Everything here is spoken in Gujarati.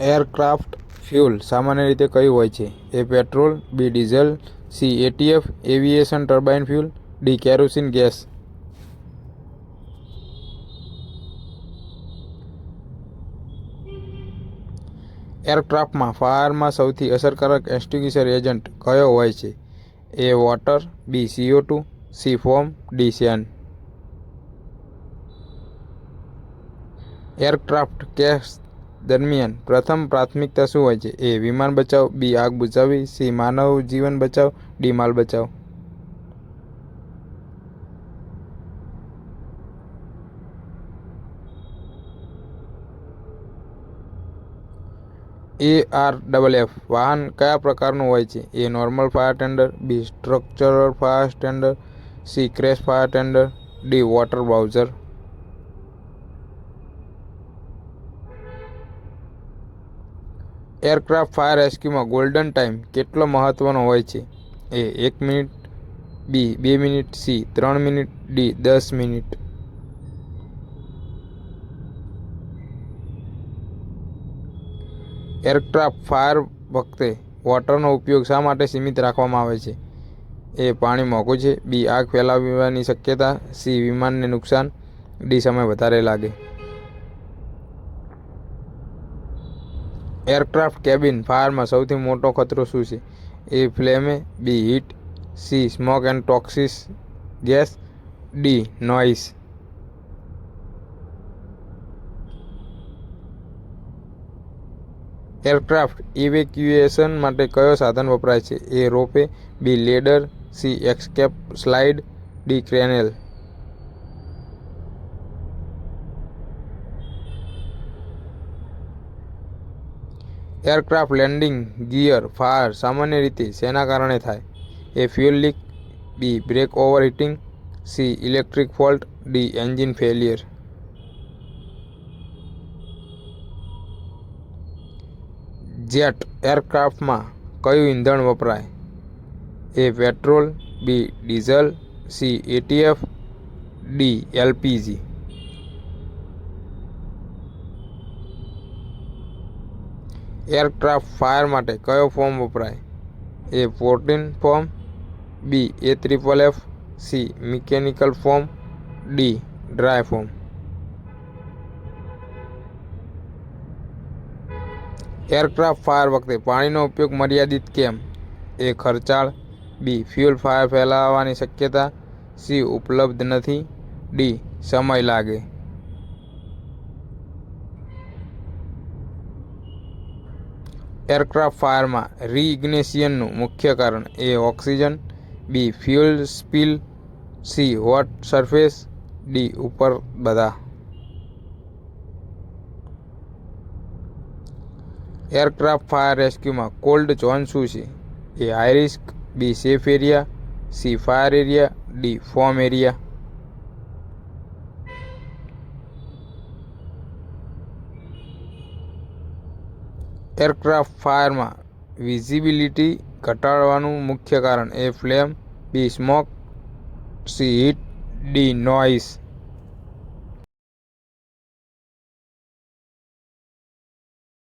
એરક્રાફ્ટ ફ્યુલ સામાન્ય રીતે કયું હોય છે? A petrol, B diesel, C ATF, aviation turbine fuel, D kerosene gas. એરક્રાફ્ટમાં ફાયરમાં સૌથી અસરકારક એસ્ટિગ્યુશર એજન્ટ કયો હોય છે? A water, B CO two C foam, D sand. Aircraft case દરમિયાન પ્રથમ પ્રાથમિકતા શું હોય છે? એ, વિમાન બચાવ. બી, આગ બુઝાવવી સી, માનવ જીવન બચાવ. ડી, માલ બચાવ. A, R, double F. વાહન કયા પ્રકારનું હોય છે? A, normal fire tender. B, structural fire tender. C, crash fire tender. D, water bowser. Aircraft fire રેસ્ક્યુમાં golden time કેટલો મહત્ત્વનો હોય છે? એ એક મિનિટ, બી બે મિનિટ, સી ત્રણ મિનિટ, ડી દસ મિનિટ. એરક્રાફ્ટ ફાયર વખતે વોટરનો ઉપયોગ શા માટે સીમિત રાખવામાં આવે છે? એ પાણી મોંઘું છે, બી આગ ફેલાવવાની શક્યતા, સી વિમાનને નુકસાન, ડી સમય વધારે લાગે. એરક્રાફ્ટ કેબિન ફાયરમાં સૌથી મોટો ખતરો શું છે? A flame B heat, C smoke and toxic gas, D noise aircraft evacuation માટે કયો સાધન વપરાય છે? A rope B ladder, C escape slide, D ક્રેનેલ. Aircraft landing gear fire સામાન્ય રીતે શેના કારણે થાય? A fuel leak, B brake over heating C electric fault, D engine failure. Jet એરક્રાફ્ટમાં કયું ઈંધણ વપરાય? A petrol, B diesel, C ATF, D LPG. Aircraft fire માટે કયો ફોર્મ વપરાય? A protein foam, B A triple F, C mechanical foam, D dry foam. Aircraft fire વખતે પાણીનો ઉપયોગ મર્યાદિત કેમ? એ ખર્ચાળ, બી ફ્યુલ ફાયર ફેલાવવાની શક્યતા, સી ઉપલબ્ધ નથી, ડી સમય લાગે. એરક્રાફ્ટ ફાયરમાં રીઇગ્નેશિયનનું મુખ્ય કારણ A oxygen, B fuel spill, C hot surface, D ઉપર બધા. એરક્રાફ્ટ ફાયર રેસ્ક્યુમાં કોલ્ડ ઝોન શું છે? A high risk B safe area, C fire area, D foam area. Aircraft ફાયરમાં visibility ઘટાડવાનું મુખ્ય કારણ A flame B smoke C heat D noise